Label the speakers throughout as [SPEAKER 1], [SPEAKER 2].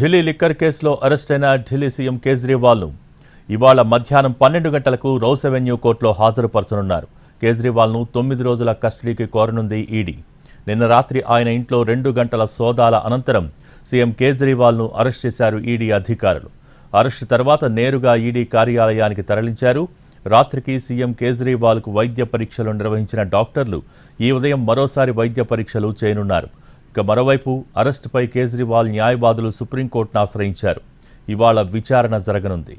[SPEAKER 1] Delhi liquor కేసులో arrest అయిన Delhi CM కేజ్రీవాల్ను ఇవాళ మధ్యాహ్నం పన్నెండు గంటలకు రౌస్ అవెన్యూ కోర్టులో హాజరుపరచనున్నారు. కేజ్రీవాల్ను తొమ్మిది రోజుల కస్టడీకి కోరనుంది ఈడీ. నిన్న రాత్రి ఆయన ఇంట్లో రెండు గంటల సోదాల అనంతరం సీఎం కేజ్రీవాల్ను అరెస్ట్ చేశారు ఈడీ అధికారులు. అరెస్ట్ తర్వాత నేరుగా ఈడీ కార్యాలయానికి తరలించారు. రాత్రికి సీఎం కేజ్రీవాల్కు వైద్య పరీక్షలు నిర్వహించిన డాక్టర్లు ఈ ఉదయం మరోసారి వైద్య పరీక్షలు చేయనున్నారు. ఇక మరోవైపు అరెస్టుపై కేజ్రీవాల్ న్యాయవాదులు సుప్రీంకోర్టును ఆశ్రయించారు. ఇవాళ విచారణ జరగనుంది.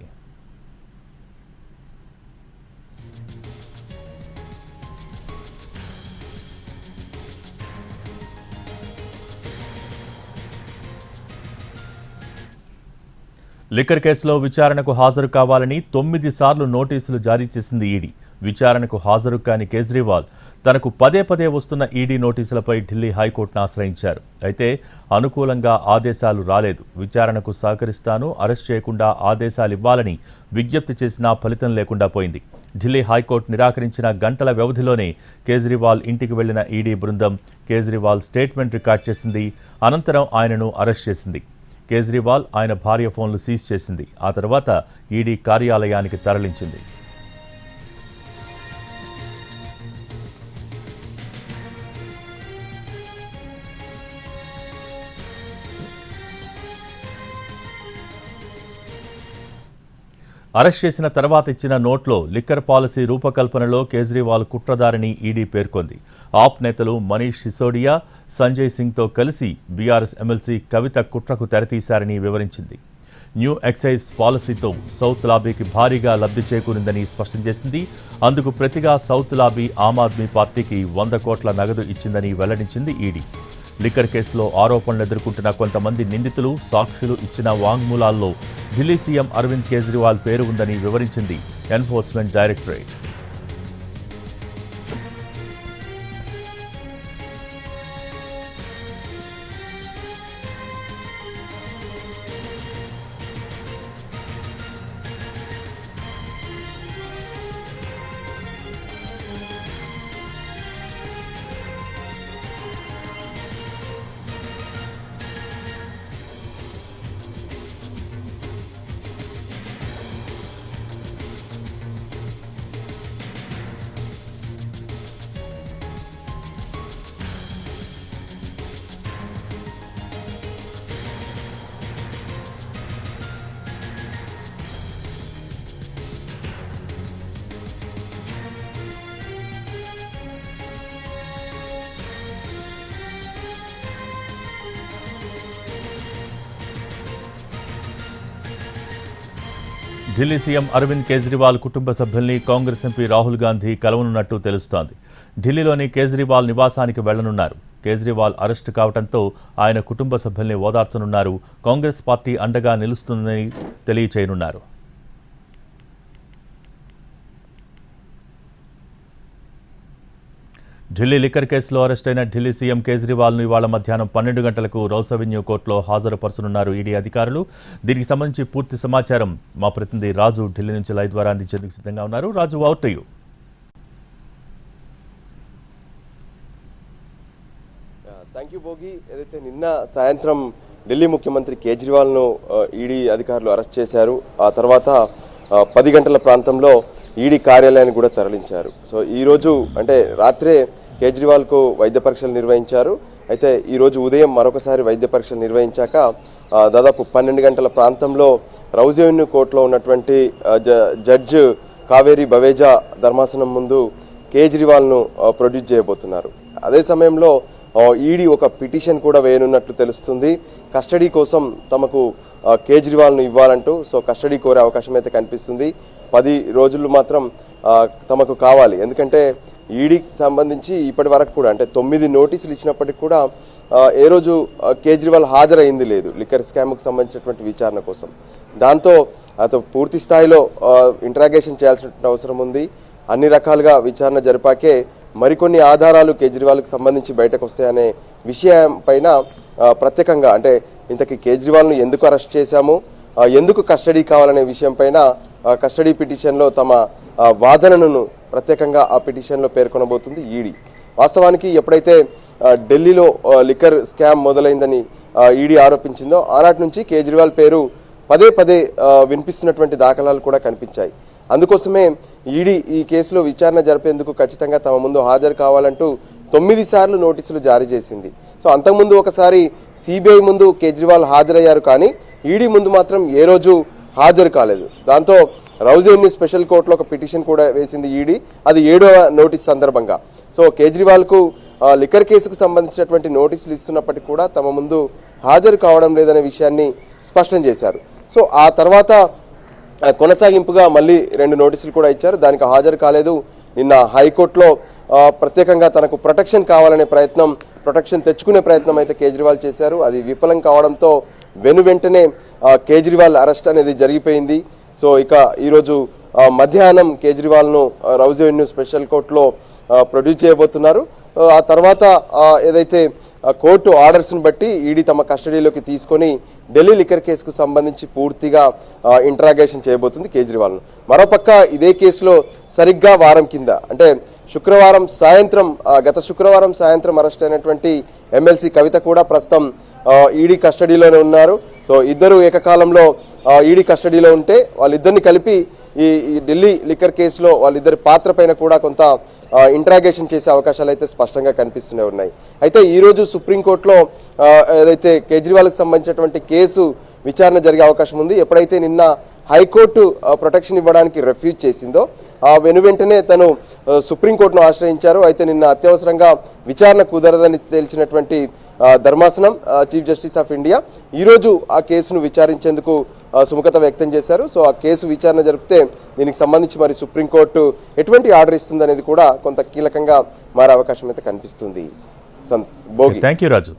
[SPEAKER 1] లిక్కర్ కేసులో విచారణకు హాజరు కావాలని తొమ్మిది సార్లు నోటీసులు జారీ చేసింది ఈడీ. విచారణకు హాజరు కాని కేజ్రీవాల్ తనకు పదే పదే వస్తున్న ఈడీ నోటీసులపై ఢిల్లీ హైకోర్టును ఆశ్రయించారు. అయితే అనుకూలంగా ఆదేశాలు రాలేదు. విచారణకు సహకరిస్తాను అరెస్ట్ చేయకుండా ఆదేశాలు ఇవ్వాలని విజ్ఞప్తి చేసినా ఫలితం లేకుండా పోయింది. ఢిల్లీ హైకోర్టు నిరాకరించిన గంటల వ్యవధిలోనే కేజ్రీవాల్ ఇంటికి వెళ్ళిన ఈడీ బృందం కేజ్రీవాల్ స్టేట్మెంట్ రికార్డ్ చేసింది. అనంతరం ఆయనను అరెస్ట్ చేసింది. కేజ్రీవాల్ ఆయన భార్య ఫోన్లు సీజ్ చేసింది. ఆ తర్వాత ఈడీ కార్యాలయానికి తరలించింది. అరెస్ట్ చేసిన తర్వాత ఇచ్చిన నోట్లో లిక్కర్ పాలసీ రూపకల్పనలో కేజ్రీవాల్ కుట్రదారని ఈడీ పేర్కొంది. ఆప్ నేతలు మనీష్ సిసోడియా సంజయ్ సింగ్తో కలిసి బీఆర్ఎస్ ఎమ్మెల్సీ కవిత కుట్రకు తెరతీశారని వివరించింది. న్యూ ఎక్సైజ్ పాలసీతో సౌత్ లాబీకి భారీగా లబ్ధి చేకూరిందని స్పష్టం చేసింది. అందుకు ప్రతిగా సౌత్ లాబీ ఆమ్ ఆద్మీ పార్టీకి వంద కోట్ల నగదు ఇచ్చిందని వెల్లడించింది ఈడీ. లిక్కర్ కేసులో ఆరోపణలు ఎదుర్కొంటున్న కొంతమంది నిందితులు సాక్షులు ఇచ్చిన వాంగ్మూలాల్లో ఢిల్లీ సీఎం అరవింద్ కేజ్రీవాల్ పేరు ఉందని వివరించింది enforcement directorate. Delhi CM Arvind Kejriwal కుటుంబ సభ్యుల్ని కాంగ్రెస్ ఎంపీ రాహుల్ గాంధీ కలవనున్నట్టు తెలుస్తోంది. ఢిల్లీలోని కేజ్రీవాల్ నివాసానికి వెళ్ళనున్నారు. కేజ్రీవాల్ అరెస్టు కావడంతో ఆయన కుటుంబ సభ్యుల్ని ఓదార్చనున్నారు. కాంగ్రెస్ పార్టీ అండగా నిలుస్తుందని తెలియచేయనున్నారు. ఢిల్లీ లిక్కర్ కేసులో అరెస్ట్ అయిన ఢిల్లీ సీఎం కేజ్రీవాల్ను ఇవాళ మధ్యాహ్నం పన్నెండు గంటలకు రౌస్ అవెన్యూ కోర్టులో హాజరుపరచనున్నారు ఈడీ అధికారులు. దీనికి సంబంధించి పూర్తి సమాచారం మా ప్రతినిధి రాజు ఢిల్లీ నుంచి లైవ్ ద్వారా అందించేందుకు సిద్ధంగా ఉన్నారు. Raju out you
[SPEAKER 2] thank you Bhogi ఏదైతే నిన్న సాయంత్రం ఢిల్లీ ముఖ్యమంత్రి కేజ్రీవాల్ను uh, ఈడీ అధికారులు అరెస్ట్ చేశారు ఆ తర్వాత uh, పది గంటల ప్రాంతంలో ఈడీ కార్యాలయాన్ని కూడా తరలించారు. సో ఈరోజు అంటే రాత్రే కేజ్రీవాల్కు వైద్య పరీక్షలు నిర్వహించారు. అయితే ఈరోజు ఉదయం మరొకసారి వైద్య పరీక్షలు నిర్వహించాక దాదాపు పన్నెండు గంటల ప్రాంతంలో రౌజెవెన్యూ కోర్టులో ఉన్నటువంటి జ- జడ్జ్ కావేరి బవేజా ధర్మాసనం ముందు కేజ్రీవాల్ను ప్రొడ్యూస్ చేయబోతున్నారు. అదే సమయంలో ఈడీ ఒక పిటిషన్ కూడా వేయనున్నట్లు తెలుస్తుంది. కస్టడీ కోసం తమకు కేజ్రీవాల్ను ఇవ్వాలంటూ సో కస్టడీ కోరే అవకాశం అయితే కనిపిస్తుంది. పది రోజులు మాత్రం తమకు కావాలి. ఎందుకంటే ఈడీకి సంబంధించి ఇప్పటి వరకు కూడా అంటే తొమ్మిది నోటీసులు ఇచ్చినప్పటికి కూడా ఏ రోజు కేజ్రీవాల్ హాజరైంది లేదు లిక్కర్ స్కామ్కు సంబంధించినటువంటి విచారణ కోసం. దాంతో అతను పూర్తి స్థాయిలో ఇంటరాగేషన్ చేయాల్సిన అవసరం ఉంది. అన్ని రకాలుగా విచారణ జరిపాకే మరికొన్ని ఆధారాలు కేజ్రీవాల్కి సంబంధించి బయటకు వస్తాయనే విషయం పైన ప్రత్యేకంగా అంటే ఇంతకీ కేజ్రీవాల్ను ఎందుకు అరెస్ట్ చేశాము? ఎందుకు కస్టడీ కావాలనే విషయం పైన కస్టడీ పిటిషన్లో తమ వాదనను ప్రత్యేకంగా ఆ పిటిషన్లో పేర్కొనబోతుంది ఈడీ. వాస్తవానికి ఎప్పుడైతే ఢిల్లీలో లిక్కర్ స్కామ్ మొదలైందని ఈడీ ఆరోపించిందో ఆనాటి నుంచి కేజ్రీవాల్ పేరు పదే పదే వినిపిస్తున్నటువంటి దాఖలాలు కూడా కనిపించాయి. అందుకోసమే ఈడీ ఈ కేసులో విచారణ జరిపేందుకు ఖచ్చితంగా తమ ముందు హాజరు కావాలంటూ తొమ్మిది సార్లు నోటీసులు జారీ చేసింది. సో అంతకుముందు ఒకసారి సిబిఐ ముందు కేజ్రీవాల్ హాజరయ్యారు కానీ ఈడీ ముందు మాత్రం ఏ రోజు హాజరు కాలేదు. దాంతో రౌజేని స్పెషల్ కోర్టులో ఒక పిటిషన్ కూడా వేసింది ఈడీ. అది ఏడవ నోటీస్ సందర్భంగా. సో కేజ్రీవాల్కు లిక్కర్ కేసుకు సంబంధించినటువంటి నోటీసులు ఇస్తున్నప్పటికీ కూడా తమ ముందు హాజరు కావడం లేదనే విషయాన్ని స్పష్టం చేశారు. సో ఆ తర్వాత కొనసాగింపుగా మళ్ళీ రెండు నోటీసులు కూడా ఇచ్చారు. దానికి హాజరు కాలేదు. నిన్న హైకోర్టులో ప్రత్యేకంగా తనకు ప్రొటెక్షన్ కావాలనే ప్రయత్నం ప్రొటెక్షన్ తెచ్చుకునే ప్రయత్నం అయితే కేజ్రీవాల్ చేశారు. అది విఫలం కావడంతో వెను వెంటనే కేజ్రీవాల్ అరెస్ట్ అనేది జరిగిపోయింది. సో ఇక ఈరోజు మధ్యాహ్నం కేజ్రీవాల్ను ఆ, రౌజ్ స్పెషల్ కోర్టులో ప్రొడ్యూస్ చేయబోతున్నారు. ఆ, తర్వాత ఏదైతే కోర్టు ఆర్డర్స్ను బట్టి ఈడీ తమ కస్టడీలోకి తీసుకొని ఢిల్లీ లిక్కర్ కేసుకు సంబంధించి పూర్తిగా ఇంట్రాగేషన్ చేయబోతుంది కేజ్రీవాల్ను. మరోపక్క ఇదే కేసులో సరిగ్గా వారం కింద అంటే శుక్రవారం సాయంత్రం గత శుక్రవారం సాయంత్రం అరెస్ట్ అయినటువంటి ఎమ్మెల్సీ కవిత కూడా ప్రస్తుతం ఈడీ కస్టడీలోనే ఉన్నారు. సో ఇద్దరు ఏకకాలంలో ఈడీ కస్టడీలో ఉంటే వాళ్ళిద్దరిని కలిపి ఈ ఢిల్లీ లిక్కర్ కేసులో వాళ్ళిద్దరి పాత్ర పైన కూడా కొంత ఇంట్రాగేషన్ చేసే అవకాశాలు అయితే స్పష్టంగా కనిపిస్తూనే ఉన్నాయి. అయితే ఈరోజు సుప్రీంకోర్టులో ఏదైతే కేజ్రీవాల్కి సంబంధించినటువంటి కేసు విచారణ జరిగే అవకాశం ఉంది. ఎప్పుడైతే నిన్న హైకోర్టు ప్రొటెక్షన్ ఇవ్వడానికి రెఫ్యూజ్ చేసిందో ఆ వెను వెంటనే తను సుప్రీంకోర్టును ఆశ్రయించారు. అయితే నిన్న అత్యవసరంగా విచారణ కుదరదని తేల్చినటువంటి ధర్మాసనం చీఫ్ జస్టిస్ ఆఫ్ ఇండియా ఈరోజు ఆ కేసును విచారించేందుకు సుముఖత వ్యక్తం చేశారు. సో ఆ కేసు విచారణ జరిపితే దీనికి సంబంధించి మరి సుప్రీంకోర్టు ఎటువంటి ఆర్డర్ ఇస్తుంది అనేది కూడా కొంత కీలకంగా మారే అవకాశం అయితే కనిపిస్తుంది.
[SPEAKER 1] Thank you Raju.